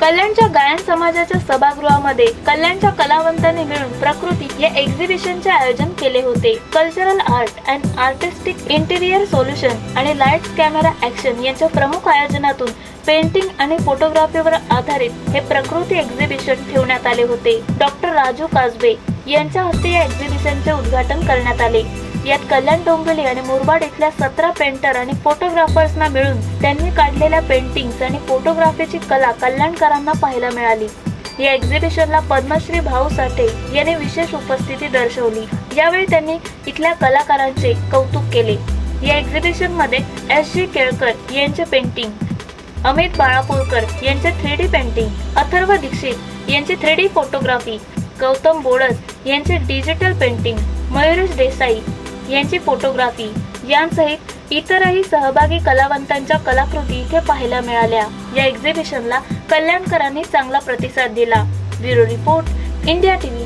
कल्याणच्या गायन समाजाच्या सभागृहामध्ये कल्याणच्या कलावंतांनी मिळून प्रकृती या एक्झिबिशनचे आयोजन केले होते. Cultural art and artistic interior solution आणि लाईट्स कॅमेरा ऍक्शन यांच्या प्रमुख आयोजनातून पेंटिंग आणि फोटोग्राफीवर आधारित हे प्रकृती एक्झिबिशन ठेवण्यात आले होते. डॉक्टर राजू काजबे यांच्या हस्ते या एक्झिबिशनचे उद्घाटन करण्यात आले. यात कल्याण डोंबिवली आणि मुरबाड इथल्या सतरा पेंटर आणि फोटोग्राफर्सना मिळून त्यांनी काढलेल्या पेंटिंग्स आणि फोटोग्राफीची कला कल्याणकरांना पाहायला मिळाली. या एक्झिबिशनला पद्मश्री भाऊ साठे यांनी विशेष उपस्थिती दर्शवली. यावेळी त्यांनी इथल्या कलाकारांचे कौतुक केले. या एक्झिबिशनमध्ये एस जी केळकर यांचे पेंटिंग अमित बाळापूरकर यांचे three D painting Atharva Dixit यांचे three D photography Gautam Bodas यांचे डिजिटल पेंटिंग मयुरेश देसाई यांची फोटोग्राफी. यांसहित इतरही सहभागी कलावंतांच्या कलाकृती इथे पाहायला मिळाल्या. या एक्झिबिशनला कल्याणकरांनी चांगला प्रतिसाद दिला. Bureau report India TV